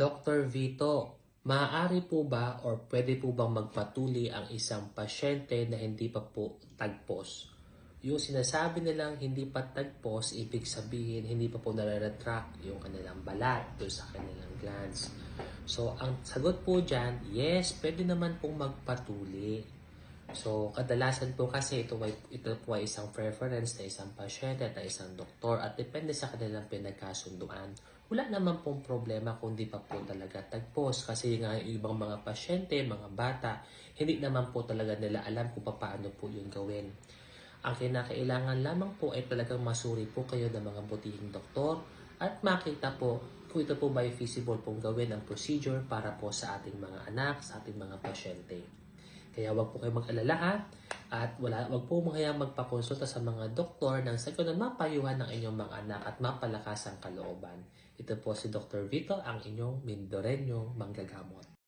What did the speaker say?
Dr. Vito, maaari po ba or pwede po bang magpatuli ang isang pasyente na hindi pa po tagpos? Yung sinasabi nilang hindi pa tagpos, ibig sabihin hindi pa po nare-retract yung kanilang balat doon sa kanilang glands. So, ang sagot po dyan, yes, pwede naman pong magpatuli. So, kadalasan po kasi ito, ay, ito po ay isang preference na isang pasyente at isang doktor at depende sa kanilang pinagkasunduan. Wala naman pong problema kung di pa po talaga tagpos kasi nga yung ibang mga pasyente, mga bata, hindi naman po talaga nila alam kung paano po yun gawin. Ang kinakailangan lamang po ay talagang masuri po kayo ng mga butihing doktor at makita po kung ito po ba feasible pong gawin ang procedure para po sa ating mga anak, sa ating mga pasyente. Kaya wag po kayo mag-alala ha? at wala, wag po kayang magpakonsulta sa mga doktor nang sa ganun mapayuhan ng inyong mga anak at mapalakas ang kalooban. Ito po si Dr. Vito, ang inyong Mindoreño manggagamot.